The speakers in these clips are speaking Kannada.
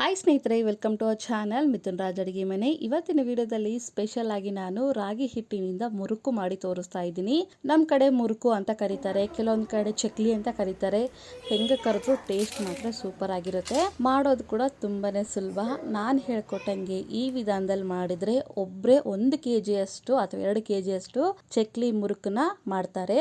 ಹಾಯ್ ಸ್ನೇಹಿತರೆ, welcome to our channel Mithun Raj ಅಡುಗೆ ಮನೆ. ಇವತ್ತಿನ ವಿಡಿಯೋದಲ್ಲಿ ಸ್ಪೆಷಲ್ ಆಗಿ ನಾನು ರಾಗಿ ಹಿಟ್ಟಿನಿಂದ ಮುರುಕು ಮಾಡಿ ತೋರಿಸ್ತಾ ಇದ್ದೀನಿ. ನಮ್ಮ ಕಡೆ ಮುರುಕು ಅಂತ ಕರೀತಾರೆ, ಕೆಲವೊಂದು ಕಡೆ ಚಕ್ಲಿ ಅಂತ ಕರೀತಾರೆ. ಹೆಂಗೆ ಕರೆದ್ರು ಟೇಸ್ಟ್ ಮಾತ್ರ ಸೂಪರ್ ಆಗಿರುತ್ತೆ. ಮಾಡೋದು ಕೂಡ ತುಂಬಾನೇ ಸುಲಭ. ನಾನು ಹೇಳ್ಕೊಟ್ಟಂಗೆ ಈ ವಿಧಾನದಲ್ಲಿ ಮಾಡಿದ್ರೆ ಒಬ್ಬರೇ ಒಂದು ಕೆ ಜಿಯಷ್ಟು ಅಥವಾ ಎರಡು ಕೆ ಜಿಯಷ್ಟು ಚಕ್ಲಿ ಮುರುಕನ್ನ ಮಾಡ್ತಾರೆ.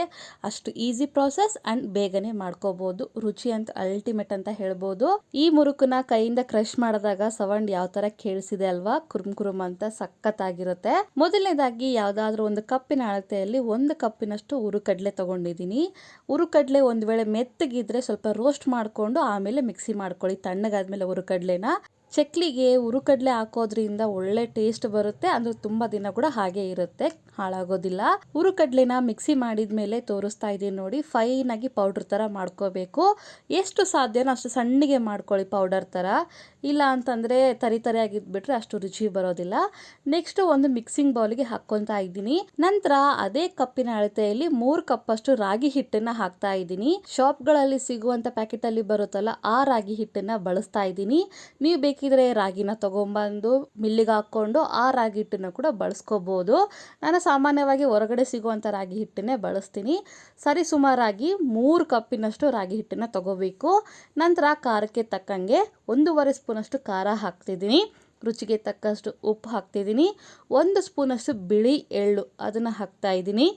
ಅಷ್ಟು ಈಸಿ ಪ್ರಾಸೆಸ್ ಅಂಡ್ ಬೇಗನೆ ಮಾಡ್ಕೋಬಹುದು ರುಚಿ ಅಂತ ಅಲ್ಟಿಮೇಟ್ ಅಂತ ಹೇಳ್ಬೋದು. ಈ ಮುರುಕನ್ನ ಕೈಯಿಂದ ಮಾಡಿದಾಗ ಸೌಂಡ್ ಯಾವ ತರ ಕೇಳಿಸಿದೆ ಅಲ್ವಾ? ಕುರುಮ್ ಕುರುಮ್ ಅಂತ ಸಖತ್ತಾಗಿರುತ್ತೆ. ಮೊದಲನೇದಾಗಿ ಯಾವ್ದಾದ್ರು ಒಂದು ಕಪ್ಪಿನ ಅಳತೆಯಲ್ಲಿ ಒಂದು ಕಪ್ಪಿನಷ್ಟು ಉರುಕಡ್ಲೆ ತಗೊಂಡಿದ್ದೀನಿ ಉರುಕಡ್ಲೆ ಒಂದ್ ವೇಳೆ ಮೆತ್ತಗಿದ್ರೆ ಸ್ವಲ್ಪ ರೋಸ್ಟ್ ಮಾಡ್ಕೊಂಡು ಆಮೇಲೆ ಮಿಕ್ಸಿ ಮಾಡ್ಕೊಳ್ಳಿ. ತಣ್ಣಗಾದ್ಮೇಲೆ ಉರುಕಡ್ಲೆನ. ಚಕ್ಲಿಗೆ ಉರುಕಡ್ಲೆ ಹಾಕೋದ್ರಿಂದ ಒಳ್ಳೆ ಟೇಸ್ಟ್ ಬರುತ್ತೆ. ಅಂದ್ರೆ ತುಂಬಾ ದಿನ ಕೂಡ ಹಾಗೆ ಇರುತ್ತೆ. ಹಾಳಾಗೋದಿಲ್ಲ. ಉರುಕಡ್ಲೆನ ಮಿಕ್ಸಿ ಮಾಡಿದ್ಮೇಲೆ ತೋರಿಸ್ತಾ ಇದ್ದೀನಿ ನೋಡಿ. ಫೈನ್ ಆಗಿ ಪೌಡರ್ ತರ ಮಾಡ್ಕೋಬೇಕು. ಎಷ್ಟು ಸಾಧ್ಯನೋ ಅಷ್ಟು ಸಣ್ಣಗೆ ಮಾಡ್ಕೊಳ್ಳಿ ಪೌಡರ್ ತರ. ಇಲ್ಲ ಅಂತಂದ್ರೆ ತರಿ ತರಿಯಾಗಿದ್ಬಿಟ್ರೆ ಅಷ್ಟು ರುಚಿ ಬರೋದಿಲ್ಲ. ನೆಕ್ಸ್ಟ್ ಒಂದು ಮಿಕ್ಸಿಂಗ್ ಬೌಲ್ಗೆ ಹಾಕ್ಕೊತಾ ಇದ್ದೀನಿ. ನಂತರ ಅದೇ ಕಪ್ಪಿನ ಅಳತೆಯಲ್ಲಿ ಮೂರು ಕಪ್ ಅಷ್ಟು ರಾಗಿ ಹಿಟ್ಟನ್ನ ಹಾಕ್ತಾ ಇದ್ದೀನಿ. ಶಾಪ್ಗಳಲ್ಲಿ ಸಿಗುವಂತ ಪ್ಯಾಕೆಟ್ ಅಲ್ಲಿ ಬರುತ್ತಲ್ಲ ಆ ರಾಗಿ ಹಿಟ್ಟನ್ನ ಬಳಸ್ತಾ ಇದ್ದೀನಿ. ನೀವು ಬೇಕಿದ್ರೆ ರಾಗಿನ ತಗೊಂಬಂದು, ಮಿಲ್ಲಿಗೆ ಹಾಕೊಂಡು ಆ ರಾಗಿ ಹಿಟ್ಟನ್ನ ಕೂಡ ಬಳಸ್ಕೋಬಹುದು ನಾನು ಸಾಮಾನ್ಯವಾಗಿ ಹೊರಗಡೆ ಸಿಗುವಂಥ ರಾಗಿ ಹಿಟ್ಟನ್ನೇ ಬಳಸ್ತೀನಿ. ಸರಿ, ಸುಮಾರಾಗಿ ಮೂರು ಕಪ್ಪಿನಷ್ಟು ರಾಗಿ ಹಿಟ್ಟನ್ನು ತಗೋಬೇಕು. ನಂತರ ಖಾರಕ್ಕೆ ತಕ್ಕಂಗೆ ಒಂದೂವರೆ ಸ್ಪೂನಷ್ಟು ಖಾರ ಹಾಕ್ತಿದ್ದೀನಿ. ರುಚಿಗೆ ತಕ್ಕಷ್ಟು ಉಪ್ಪು ಹಾಕ್ತಿದ್ದೀನಿ. ಒಂದು ಸ್ಪೂನಷ್ಟು ಬಿಳಿ ಎಳ್ಳು ಅದನ್ನು ಹಾಕ್ತಾ ಇದ್ದೀನಿ.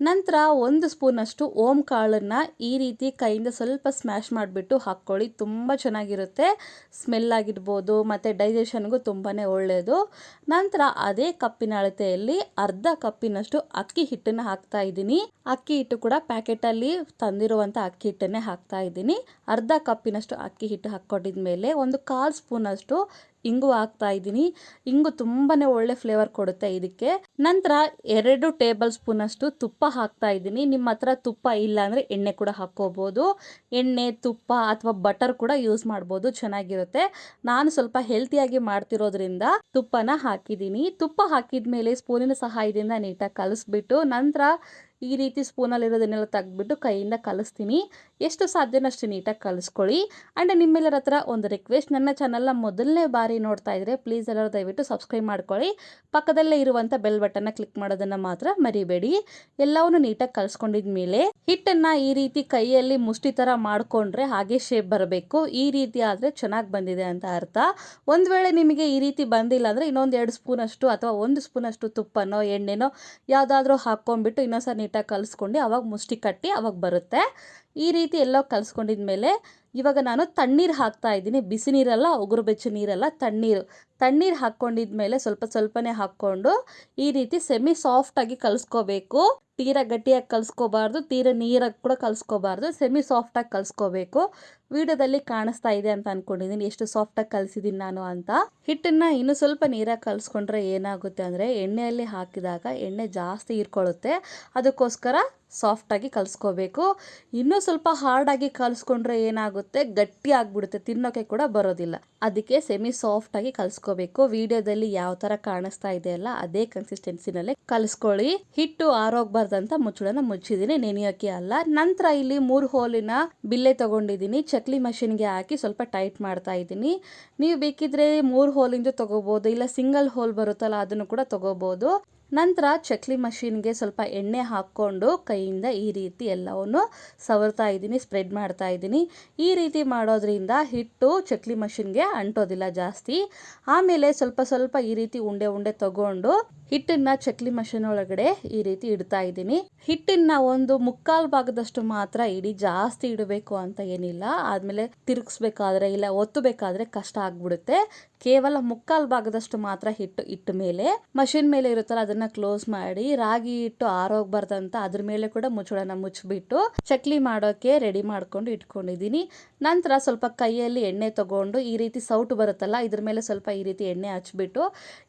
ನಂತರ ಒಂದು ಸ್ಪೂನಷ್ಟು ಓಂ ಕಾಳನ್ನು ಈ ರೀತಿ ಕೈಯಿಂದ ಸ್ವಲ್ಪ ಸ್ಮ್ಯಾಶ್ ಮಾಡಿಬಿಟ್ಟು ಹಾಕ್ಕೊಳ್ಳಿ. ತುಂಬ ಚೆನ್ನಾಗಿರುತ್ತೆ. ಸ್ಮೆಲ್ ಆಗಿರ್ಬೋದು, ಮತ್ತು ಡೈಜೆಷನ್ಗೂ ತುಂಬಾ ಒಳ್ಳೆಯದು ನಂತರ ಅದೇ ಕಪ್ಪಿನ ಅಳತೆಯಲ್ಲಿ ಅರ್ಧ ಕಪ್ಪಿನಷ್ಟು ಅಕ್ಕಿ ಹಿಟ್ಟನ್ನು ಹಾಕ್ತಾ ಇದ್ದೀನಿ. ಅಕ್ಕಿ ಹಿಟ್ಟು ಕೂಡ ಪ್ಯಾಕೆಟಲ್ಲಿ ತಂದಿರುವಂಥ ಅಕ್ಕಿ ಹಿಟ್ಟನ್ನೇ ಹಾಕ್ತಾ ಇದ್ದೀನಿ. ಅರ್ಧ ಕಪ್ಪಿನಷ್ಟು ಅಕ್ಕಿ ಹಿಟ್ಟು ಹಾಕ್ಕೊಂಡಿದ್ಮೇಲೆ ಒಂದು ಕಾಲು ಸ್ಪೂನಷ್ಟು ಇಂಗು ಹಾಕ್ತಾ ಇದ್ದೀನಿ. ಇಂಗು ತುಂಬಾ ಒಳ್ಳೆ ಫ್ಲೇವರ್ ಕೊಡುತ್ತೆ ಇದಕ್ಕೆ. ನಂತರ ಎರಡು ಟೇಬಲ್ ಸ್ಪೂನ್ ಅಷ್ಟು ತುಪ್ಪ ಹಾಕ್ತಾ ಇದ್ದೀನಿ. ನಿಮ್ಮ ಹತ್ರ ತುಪ್ಪ ಇಲ್ಲ ಅಂದರೆ ಎಣ್ಣೆ ಕೂಡ ಹಾಕ್ಕೋಬೋದು. ಎಣ್ಣೆ, ತುಪ್ಪ ಅಥವಾ ಬಟರ್ ಕೂಡ ಯೂಸ್ ಮಾಡ್ಬೋದು. ಚೆನ್ನಾಗಿರುತ್ತೆ. ನಾನು ಸ್ವಲ್ಪ ಹೆಲ್ತಿಯಾಗಿ ಮಾಡ್ತಿರೋದ್ರಿಂದ ತುಪ್ಪನ ಹಾಕಿದ್ದೀನಿ. ತುಪ್ಪ ಹಾಕಿದ ಮೇಲೆ ಸ್ಪೂನಿನ ಸಹಾಯದಿಂದ ನೀಟಾಗಿ ಕಲಿಸ್ಬಿಟ್ಟು ನಂತರ ಈ ರೀತಿ ಸ್ಪೂನಲ್ಲಿರೋದನ್ನೆಲ್ಲ ತೆಗೆದ್ಬಿಟ್ಟು ಕೈಯಿಂದ ಕಲಿಸ್ತೀನಿ. ಎಷ್ಟು ಸಾಧ್ಯನೋ ಅಷ್ಟು ನೀಟಾಗಿ ಕಲಿಸ್ಕೊಳ್ಳಿ. ಆ್ಯಂಡ್ ನಿಮ್ಮೆಲ್ಲರ ಹತ್ರ ಒಂದು ರಿಕ್ವೆಸ್ಟ್ ನನ್ನ ಚಾನಲ್ನ ಮೊದಲನೇ ಬಾರಿ ನೋಡ್ತಾ ಇದ್ದರೆ ಪ್ಲೀಸ್ ಎಲ್ಲರೂ ದಯವಿಟ್ಟು ಸಬ್ಸ್ಕ್ರೈಬ್ ಮಾಡ್ಕೊಳ್ಳಿ. ಪಕ್ಕದಲ್ಲೇ ಇರುವಂಥ ಬೆಲ್ ಬಟನ್ನ ಕ್ಲಿಕ್ ಮಾಡೋದನ್ನು ಮಾತ್ರ ಮರಿಬೇಡಿ. ಎಲ್ಲವನ್ನು ನೀಟಾಗಿ ಕಲಿಸ್ಕೊಂಡಿದ ಮೇಲೆ ಹಿಟ್ಟನ್ನು ಈ ರೀತಿ ಕೈಯಲ್ಲಿ ಮುಷ್ಟಿ ಥರ ಮಾಡಿಕೊಂಡ್ರೆ ಹಾಗೆ ಶೇಪ್ ಬರಬೇಕು. ಈ ರೀತಿ ಆದರೆ ಚೆನ್ನಾಗಿ ಬಂದಿದೆ ಅಂತ ಅರ್ಥ. ಒಂದು ವೇಳೆ ನಿಮಗೆ ಈ ರೀತಿ ಬಂದಿಲ್ಲ ಅಂದರೆ ಇನ್ನೊಂದು ಎರಡು ಸ್ಪೂನಷ್ಟು ಅಥವಾ ಒಂದು ಸ್ಪೂನಷ್ಟು ತುಪ್ಪನೋ, ಎಣ್ಣೆನೋ ಯಾವುದಾದ್ರೂ ಹಾಕ್ಕೊಂಡ್ಬಿಟ್ಟು ಇನ್ನೊಂದ್ಸಲ ನೀಟಾಗಿ ಕಲಿಸ್ಕೊಂಡು ಅವಾಗ ಮುಷ್ಟಿ ಕಟ್ಟಿ ಅವಾಗ ಬರುತ್ತೆ. ಈ ರೀತಿ ಎಲ್ಲ ಕಲಿಸ್ಕೊಂಡಿದ್ಮೇಲೆ ಇವಾಗ ನಾನು ತಣ್ಣೀರು ಹಾಕ್ತಾ ಇದ್ದೀನಿ. ಬಿಸಿ ನೀರಲ್ಲ, ಉಗುರು ಬೆಚ್ಚು ನೀರಲ್ಲ, ತಣ್ಣೀರು. ತಣ್ಣೀರು ಹಾಕ್ಕೊಂಡಿದ್ಮೇಲೆ ಸ್ವಲ್ಪ ಸ್ವಲ್ಪನೇ ಹಾಕ್ಕೊಂಡು ಈ ರೀತಿ ಸೆಮಿ ಸಾಫ್ಟಾಗಿ ಕಲಿಸ್ಕೋಬೇಕು. ತೀರಾ ಗಟ್ಟಿಯಾಗಿ ಕಲಿಸ್ಕೋಬಾರ್ದು, ತೀರ ನೀರಾಗಿ ಕೂಡ ಕಲಿಸ್ಕೋಬಾರ್ದು. ಸೆಮಿ ಸಾಫ್ಟಾಗಿ ಕಲಿಸ್ಕೋಬೇಕು. ವಿಡಿಯೋದಲ್ಲಿ ಕಾಣಿಸ್ತಾ ಇದೆ ಅಂತ ಅಂದ್ಕೊಂಡಿದ್ದೀನಿ ಎಷ್ಟು ಸಾಫ್ಟಾಗಿ ಕಲಿಸಿದ್ದೀನಿ ನಾನು ಅಂತ. ಹಿಟ್ಟನ್ನು ಇನ್ನು ಸ್ವಲ್ಪ ನೀರಾಗಿ ಕಲಿಸ್ಕೊಂಡ್ರೆ ಏನಾಗುತ್ತೆ ಅಂದರೆ ಎಣ್ಣೆಯಲ್ಲಿ ಹಾಕಿದಾಗ ಎಣ್ಣೆ ಜಾಸ್ತಿ ಹೀರ್ಕೊಳ್ಳುತ್ತೆ. ಅದಕ್ಕೋಸ್ಕರ ಸಾಫ್ಟಾಗಿ ಕಲಿಸ್ಕೋಬೇಕು. ಇನ್ನೂ ಸ್ವಲ್ಪ ಹಾರ್ಡಾಗಿ ಕಲಿಸ್ಕೊಂಡ್ರೆ ಏನಾಗುತ್ತೆ? ಗಟ್ಟಿ ಆಗಿಬಿಡುತ್ತೆ. ತಿನ್ನೋಕೆ ಕೂಡ ಬರೋದಿಲ್ಲ. ಅದಕ್ಕೆ ಸೆಮಿ ಸಾಫ್ಟಾಗಿ ಕಲಿಸ್ಕೋಬೇಕು. ವಿಡಿಯೋದಲ್ಲಿ ಯಾವ ಥರ ಕಾಣಿಸ್ತಾ ಇದೆಯಲ್ಲ ಅದೇ ಕನ್ಸಿಸ್ಟೆನ್ಸಿನಲ್ಲೇ ಕಲಿಸ್ಕೊಳ್ಳಿ. ಹಿಟ್ಟು ಆರೋಗ್ಬಾರ್ದಂತ ಮುಚ್ಚಳನ ಮುಚ್ಚಿದ್ದೀನಿ. ನೆನೆಯೋಕೆ ಅಲ್ಲ. ನಂತರ ಇಲ್ಲಿ ಮೂರು ಹೋಲಿನ ಬಿಲ್ಲೆ ತಗೊಂಡಿದ್ದೀನಿ. ಚಕ್ಲಿ ಮಷಿನ್ಗೆ ಹಾಕಿ ಸ್ವಲ್ಪ ಟೈಟ್ ಮಾಡ್ತಾ ಇದ್ದೀನಿ. ನೀವು ಬೇಕಿದ್ರೆ ಮೂರು ಹೋಲಿಂದ ತಗೋಬೋದು. ಇಲ್ಲ ಸಿಂಗಲ್ ಹೋಲ್ ಬರುತ್ತಲ್ಲ ಅದನ್ನು ಕೂಡ ತಗೋಬೋದು. ನಂತರ ಚಕ್ಲಿ ಮಷೀನ್ಗೆ ಸ್ವಲ್ಪ ಎಣ್ಣೆ ಹಾಕ್ಕೊಂಡು ಕೈಯಿಂದ ಈ ರೀತಿ ಎಲ್ಲವನ್ನು ಸವರ್ತಾ ಇದ್ದೀನಿ, ಸ್ಪ್ರೆಡ್ ಮಾಡ್ತಾ ಇದ್ದೀನಿ. ಈ ರೀತಿ ಮಾಡೋದ್ರಿಂದ ಹಿಟ್ಟು ಚಕ್ಲಿ ಮಷೀನ್ಗೆ ಅಂಟೋದಿಲ್ಲ ಜಾಸ್ತಿ. ಆಮೇಲೆ ಸ್ವಲ್ಪ ಸ್ವಲ್ಪ ಈ ರೀತಿ ಉಂಡೆ ಉಂಡೆ ತಗೊಂಡು ಹಿಟ್ಟನ್ನ ಚಕ್ಲಿ ಮಷಿನ್ ಒಳಗಡೆ ಈ ರೀತಿ ಇಡ್ತಾ ಇದ್ದೀನಿ. ಹಿಟ್ಟನ್ನ ಒಂದು ಮುಕ್ಕಾಲು ಭಾಗದಷ್ಟು ಮಾತ್ರ ಇಡಿ, ಜಾಸ್ತಿ ಇಡಬೇಕು ಅಂತ ಏನಿಲ್ಲ. ಆದ್ಮೇಲೆ ತಿರುಗಿಸ್ಬೇಕಾದ್ರೆ ಇಲ್ಲ, ಒತ್ತಬೇಕಾದ್ರೆ ಕಷ್ಟ ಆಗ್ಬಿಡುತ್ತೆ. ಕೇವಲ ಮುಕ್ಕಾಲು ಭಾಗದಷ್ಟು ಮಾತ್ರ ಹಿಟ್ಟು ಇಟ್ಟ ಮೇಲೆ, ಮಷಿನ್ ಮೇಲೆ ಇರುತ್ತಲ್ಲ, ಅದನ್ನ ಕ್ಲೋಸ್ ಮಾಡಿ, ರಾಗಿ ಹಿಟ್ಟು ಆರೋಗ್ಬಾರ್ದಂತ ಅದ್ರ ಮೇಲೆ ಕೂಡ ಮುಚ್ಚಳನ ಮುಚ್ಚಿಬಿಟ್ಟು ಚಕ್ಲಿ ಮಾಡೋಕೆ ರೆಡಿ ಮಾಡ್ಕೊಂಡು ಇಟ್ಕೊಂಡಿದ್ದೀನಿ. ನಂತರ ಸ್ವಲ್ಪ ಕೈಯಲ್ಲಿ ಎಣ್ಣೆ ತಗೊಂಡು ಈ ರೀತಿ ಸೌಟು ಬರುತ್ತಲ್ಲ, ಇದ್ರ ಮೇಲೆ ಸ್ವಲ್ಪ ಈ ರೀತಿ ಎಣ್ಣೆ ಹಚ್ಬಿಟ್ಟು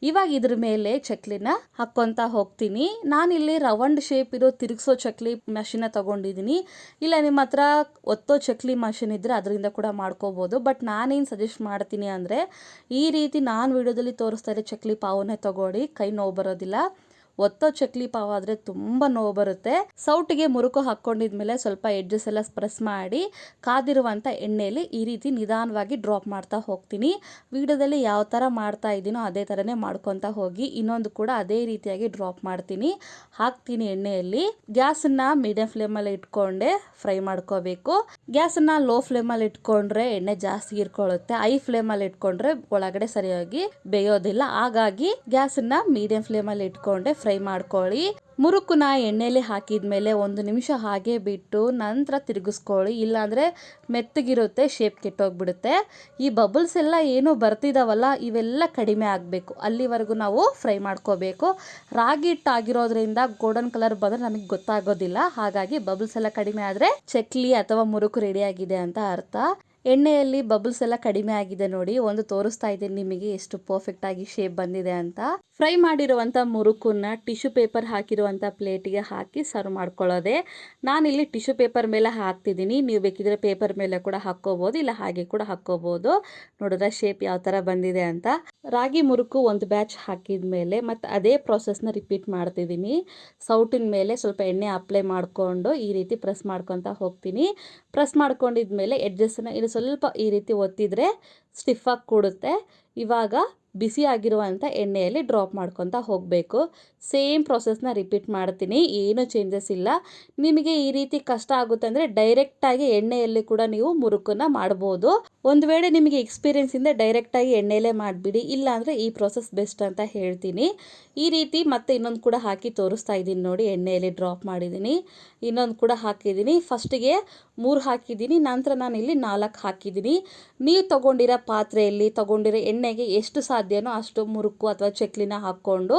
ಇವಾಗ ಇದ್ರ ಮೇಲೆ ಚಕ್ಲಿನ ಹಾಕ್ಕೊಂತ ಹೋಗ್ತೀನಿ. ನಾನಿಲ್ಲಿ ರೌಂಡ್ ಶೇಪ್ ಇರೋ ತಿರುಗಿಸೋ ಚಕ್ಲಿ ಮೆಷಿನ ತಗೊಂಡಿದ್ದೀನಿ. ಇಲ್ಲ, ನಿಮ್ಮ ಹತ್ರ ಒತ್ತೋ ಚಕ್ಲಿ ಮಷಿನ್ ಇದ್ರೆ ಅದರಿಂದ ಕೂಡ ಮಾಡ್ಕೋಬಹುದು ಬಟ್ ನಾನೇನು ಸಜೆಸ್ಟ್ ಮಾಡ್ತೀನಿ ಅಂದರೆ ಈ ರೀತಿ ನಾನು ವಿಡಿಯೋದಲ್ಲಿ ತೋರಿಸ್ತಾ ಇರೋ ಚಕ್ಲಿ ಪಾವನ್ನೇ ತಗೊಳ್ಳಿ, ಕೈ ನೋವು ಬರೋದಿಲ್ಲ. ಒತ್ತೋ ಚಕ್ಲಿ ಪಾವ ಆದರೆ ತುಂಬ ನೋವು ಬರುತ್ತೆ. ಸೌಟಿಗೆ ಮುರುಕು ಹಾಕ್ಕೊಂಡಿದ್ಮೇಲೆ ಸ್ವಲ್ಪ ಎಡ್ಜಸ್ ಎಲ್ಲ ಸ್ಪ್ರೆಸ್ ಮಾಡಿ ಕಾದಿರುವಂಥ ಎಣ್ಣೆಯಲ್ಲಿ ಈ ರೀತಿ ನಿಧಾನವಾಗಿ ಡ್ರಾಪ್ ಮಾಡ್ತಾ ಹೋಗ್ತೀನಿ. ವಿಡಿಯೋದಲ್ಲಿ ಯಾವ ಥರ ಮಾಡ್ತಾ ಇದ್ದೀನೋ ಅದೇ ಥರನೇ ಮಾಡ್ಕೊತಾ ಹೋಗಿ ಇನ್ನೊಂದು ಕೂಡ ಅದೇ ರೀತಿಯಾಗಿ ಡ್ರಾಪ್ ಮಾಡ್ತೀನಿ. ಹಾಕ್ತೀನಿ ಎಣ್ಣೆಯಲ್ಲಿ. ಗ್ಯಾಸನ್ನು ಮೀಡಿಯಂ ಫ್ಲೇಮಲ್ಲಿ ಇಟ್ಕೊಂಡೆ ಫ್ರೈ ಮಾಡ್ಕೋಬೇಕು. ಗ್ಯಾಸನ್ನ ಲೋ ಫ್ಲೇಮಲ್ಲಿ ಇಟ್ಕೊಂಡ್ರೆ ಎಣ್ಣೆ ಜಾಸ್ತಿ ಇರ್ಕೊಳ್ಳುತ್ತೆ. ಐ ಫ್ಲೇಮಲ್ಲಿ ಇಟ್ಕೊಂಡ್ರೆ ಒಳಗಡೆ ಸರಿಯಾಗಿ ಬೇಯೋದಿಲ್ಲ. ಹಾಗಾಗಿ ಗ್ಯಾಸನ್ನ ಮೀಡಿಯಂ ಫ್ಲೇಮಲ್ಲಿ ಇಟ್ಕೊಂಡೆ ಫ್ರೈ ಮಾಡ್ಕೊಳ್ಳಿ. ಮುರುಕುನ ಹಾಕಿದ ಮೇಲೆ ಒಂದು ನಿಮಿಷ ಹಾಗೆ ಬಿಟ್ಟು ನಂತರ ತಿರುಗಿಸ್ಕೊಳ್ಳಿ. ಇಲ್ಲಾಂದರೆ ಮೆತ್ತಗಿರುತ್ತೆ ಶೇಪ್ ಕೆಟ್ಟೋಗ್ಬಿಡುತ್ತೆ. ಈ ಬಬಲ್ಸ್ ಎಲ್ಲ ಏನು ಬರ್ತಿದಾವಲ್ಲ, ಇವೆಲ್ಲ ಕಡಿಮೆ ಆಗಬೇಕು. ಅಲ್ಲಿವರೆಗೂ ನಾವು ಫ್ರೈ ಮಾಡ್ಕೋಬೇಕು. ರಾಗಿ ಹಿಟ್ಟಾಗಿರೋದ್ರಿಂದ ಗೋಲ್ಡನ್ ಕಲರ್ ಬಂದರೆ ನಮಗೆ ಗೊತ್ತಾಗೋದಿಲ್ಲ. ಹಾಗಾಗಿ ಬಬಲ್ಸ್ ಎಲ್ಲ ಕಡಿಮೆ ಆದರೆ ಚಕ್ಲಿ ಅಥವಾ ಮುರುಕು ರೆಡಿಯಾಗಿದೆ ಅಂತ ಅರ್ಥ. ಎಣ್ಣೆಯಲ್ಲಿ ಬಬಲ್ಸ್ ಎಲ್ಲ ಕಡಿಮೆ ಆಗಿದೆ ನೋಡಿ, ಒಂದು ತೋರಿಸ್ತಾ ಇದ್ದೀನಿ ನಿಮಗೆ ಎಷ್ಟು ಪರ್ಫೆಕ್ಟ್ ಆಗಿ ಶೇಪ್ ಬಂದಿದೆ ಅಂತ. ಫ್ರೈ ಮಾಡಿರುವಂಥ ಮುರುಕನ್ನ ಟಿಶ್ಯೂ ಪೇಪರ್ ಹಾಕಿರುವಂಥ ಪ್ಲೇಟಿಗೆ ಹಾಕಿ ಸರ್ವ್ ಮಾಡ್ಕೊಳ್ಳೋದೆ. ನಾನಿಲ್ಲಿ ಟಿಶ್ಯೂ ಪೇಪರ್ ಮೇಲೆ ಹಾಕ್ತಿದ್ದೀನಿ. ನೀವು ಬೇಕಿದ್ರೆ ಪೇಪರ್ ಮೇಲೆ ಕೂಡ ಹಾಕ್ಕೋಬೋದು, ಇಲ್ಲ ಹಾಗೆ ಕೂಡ ಹಾಕ್ಕೋಬೋದು. ನೋಡಿದ್ರೆ ಶೇಪ್ ಯಾವ ಥರ ಬಂದಿದೆ ಅಂತ. ರಾಗಿ ಮುರುಕು ಒಂದು ಬ್ಯಾಚ್ ಹಾಕಿದ ಮೇಲೆ ಮತ್ತು ಅದೇ ಪ್ರಾಸೆಸ್ನ ರಿಪೀಟ್ ಮಾಡ್ತಿದ್ದೀನಿ. ಸೌಟಿನ ಮೇಲೆ ಸ್ವಲ್ಪ ಎಣ್ಣೆ ಅಪ್ಲೈ ಮಾಡಿಕೊಂಡು ಈ ರೀತಿ ಪ್ರೆಸ್ ಮಾಡ್ಕೊತಾ ಹೋಗ್ತೀನಿ. ಪ್ರೆಸ್ ಮಾಡ್ಕೊಂಡಿದ್ಮೇಲೆ ಎಡ್ಜಸ್ಸನ್ನು ಇನ್ನು ಸ್ವಲ್ಪ ಈ ರೀತಿ ಒತ್ತಿದ್ರೆ ಸ್ಟಿಫಾಗಿ ಕೂಡುತ್ತೆ. ಇವಾಗ ಬಿಸಿ ಆಗಿರುವಂಥ ಎಣ್ಣೆಯಲ್ಲಿ ಡ್ರಾಪ್ ಮಾಡ್ಕೊತಾ ಹೋಗಬೇಕು. ಸೇಮ್ ಪ್ರೊಸೆಸ್ನ ರಿಪೀಟ್ ಮಾಡ್ತೀನಿ, ಏನೂ ಚೇಂಜಸ್ ಇಲ್ಲ. ನಿಮಗೆ ಈ ರೀತಿ ಕಷ್ಟ ಆಗುತ್ತೆ ಅಂದರೆ ಡೈರೆಕ್ಟಾಗಿ ಎಣ್ಣೆಯಲ್ಲಿ ಕೂಡ ನೀವು ಮುರುಕನ್ನು ಮಾಡ್ಬೋದು. ಒಂದು ವೇಳೆ ನಿಮಗೆ ಎಕ್ಸ್ಪೀರಿಯೆನ್ಸಿಂದ ಡೈರೆಕ್ಟಾಗಿ ಎಣ್ಣೆಲೇ ಮಾಡಿಬಿಡಿ, ಇಲ್ಲಾಂದರೆ ಈ ಪ್ರೊಸೆಸ್ ಬೆಸ್ಟ್ ಅಂತ ಹೇಳ್ತೀನಿ. ಈ ರೀತಿ ಮತ್ತೆ ಇನ್ನೊಂದು ಕೂಡ ಹಾಕಿ ತೋರಿಸ್ತಾ ಇದ್ದೀನಿ ನೋಡಿ ಎಣ್ಣೆಯಲ್ಲಿ ಡ್ರಾಪ್ ಮಾಡಿದ್ದೀನಿ. ಇನ್ನೊಂದು ಕೂಡ ಹಾಕಿದ್ದೀನಿ. ಫಸ್ಟಿಗೆ ಮೂರು ಹಾಕಿದ್ದೀನಿ, ನಂತರ ನಾನು ಇಲ್ಲಿ ನಾಲ್ಕು ಹಾಕಿದ್ದೀನಿ. ನೀವು ತೊಗೊಂಡಿರೋ ಪಾತ್ರೆಯಲ್ಲಿ ತೊಗೊಂಡಿರೋ ಎಣ್ಣೆಗೆ ಎಷ್ಟು ಸಾಧ್ಯನೋ ಅಷ್ಟು ಮುರುಕು ಅಥವಾ ಚಕ್ಲಿನ ಹಾಕ್ಕೊಂಡು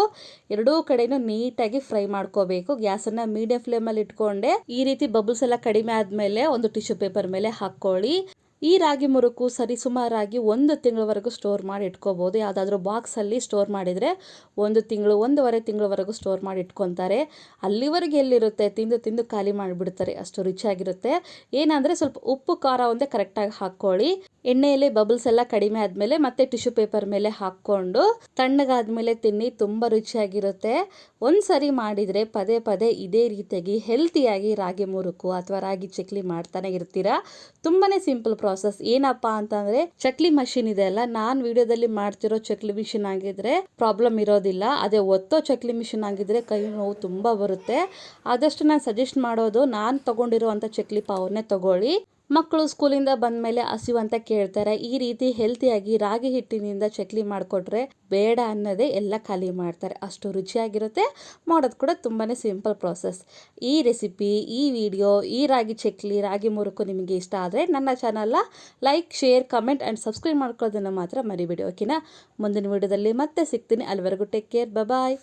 ಎರಡೂ ಕಡೆಯೂ ನೀಟಾಗಿ ಫ್ರೈ ಮಾಡ್ಕೋಬೇಕು. ಗ್ಯಾಸನ್ನು ಮೀಡಿಯಂ ಫ್ಲೇಮಲ್ಲಿ ಇಟ್ಕೊಂಡೆ. ಈ ರೀತಿ ಬಬಲ್ಸ್ ಎಲ್ಲ ಕಡಿಮೆ ಆದಮೇಲೆ ಒಂದು ಟಿಶ್ಯೂ ಪೇಪರ್ ಮೇಲೆ ಹಾಕ್ಕೊಳ್ಳಿ. ಈ ರಾಗಿ ಮುರುಕು ಸರಿಸುಮಾರಾಗಿ ಒಂದು ತಿಂಗಳವರೆಗೂ ಸ್ಟೋರ್ ಮಾಡಿ ಇಟ್ಕೋಬೋದು. ಯಾವುದಾದ್ರೂ ಬಾಕ್ಸಲ್ಲಿ ಸ್ಟೋರ್ ಮಾಡಿದರೆ ಒಂದು ತಿಂಗಳು, ಒಂದೂವರೆ ತಿಂಗಳವರೆಗೂ ಸ್ಟೋರ್ ಮಾಡಿ ಇಟ್ಕೊತಾರೆ. ಅಲ್ಲಿವರೆಗೆ ಎಲ್ಲಿರುತ್ತೆ? ತಿಂದು ತಿಂದು ಖಾಲಿ ಮಾಡಿಬಿಡ್ತಾರೆ. ಅಷ್ಟು ರುಚಿಯಾಗಿರುತ್ತೆ ಏನಂದರೆ ಸ್ವಲ್ಪ ಉಪ್ಪು, ಖಾರ ಒಂದೇ ಕರೆಕ್ಟಾಗಿ ಹಾಕ್ಕೊಳ್ಳಿ. ಎಣ್ಣೆಯಲ್ಲಿ ಬಬಲ್ಸ್ ಎಲ್ಲ ಕಡಿಮೆ ಆದಮೇಲೆ ಮತ್ತೆ ಟಿಶ್ಯೂ ಪೇಪರ್ ಮೇಲೆ ಹಾಕ್ಕೊಂಡು ತಣ್ಣಗಾದ್ಮೇಲೆ ತಿನ್ನಿ, ತುಂಬ ರುಚಿಯಾಗಿರುತ್ತೆ ಒಂದು ಸರಿ ಮಾಡಿದರೆ ಪದೇ ಪದೇ ಇದೇ ರೀತಿಯಾಗಿ ಹೆಲ್ತಿಯಾಗಿ ರಾಗಿ ಮುರುಕು ಅಥವಾ ರಾಗಿ ಚಕ್ಲಿ ಮಾಡ್ತಾನೆ ಇರ್ತೀರಾ? ತುಂಬಾ ಸಿಂಪಲ್ ಪ್ರಾಸೆಸ್ ಏನಪ್ಪ ಅಂತಂದ್ರೆ ಚಕ್ಲಿ ಮಷಿನ್ ಇದೆ ಅಲ್ಲ, ನಾನು ವಿಡಿಯೋದಲ್ಲಿ ಮಾಡ್ತಿರೋ ಚಕ್ಲಿ ಮಿಷಿನ್ ಆಗಿದ್ರೆ ಪ್ರಾಬ್ಲಮ್ ಇರೋದಿಲ್ಲ. ಅದೇ ಒತ್ತೋ ಚಕ್ಲಿ ಮಿಷಿನ್ ಆಗಿದ್ರೆ ಕೈ ನೋವು ತುಂಬಾ ಬರುತ್ತೆ. ಆದಷ್ಟು ನಾನು ಸಜೆಸ್ಟ್ ಮಾಡೋದು, ನಾನು ತಗೊಂಡಿರುವಂಥ ಚಕ್ಲಿ ಪಾವನ್ನೇ ತಗೊಳ್ಳಿ. ಮಕ್ಕಳು ಸ್ಕೂಲಿಂದ ಬಂದ ಮೇಲೆ ಹಸಿವು ಅಂತ ಕೇಳ್ತಾರೆ. ಈ ರೀತಿ ಹೆಲ್ತಿಯಾಗಿ ರಾಗಿ ಹಿಟ್ಟಿನಿಂದ ಚಕ್ಲಿ ಮಾಡಿಕೊಟ್ರೆ ಬೇಡ ಅನ್ನೋದೇ ಎಲ್ಲ ಖಾಲಿ ಮಾಡ್ತಾರೆ. ಅಷ್ಟು ರುಚಿಯಾಗಿರುತ್ತೆ. ಮಾಡೋದು ಕೂಡ ತುಂಬಾ ಸಿಂಪಲ್ ಪ್ರಾಸೆಸ್ ಈ ರೆಸಿಪಿ ಈ ವಿಡಿಯೋ ಈ ರಾಗಿ ಚಕ್ಲಿ, ರಾಗಿ ಮುರುಕು ನಿಮಗೆ ಇಷ್ಟ ಆದರೆ ನನ್ನ ಚಾನಲ್ನ like share comment and subscribe ಮಾಡ್ಕೊಳ್ಳೋದನ್ನು ಮಾತ್ರ ಮರಿಬೇಡಿ ಓಕೆನಾ ಮುಂದಿನ ವಿಡಿಯೋದಲ್ಲಿ ಮತ್ತೆ ಸಿಗ್ತೀನಿ. ಅಲ್ಲಿವರೆಗೂ ಟೇಕ್ ಕೇರ್ ಬಾಯ್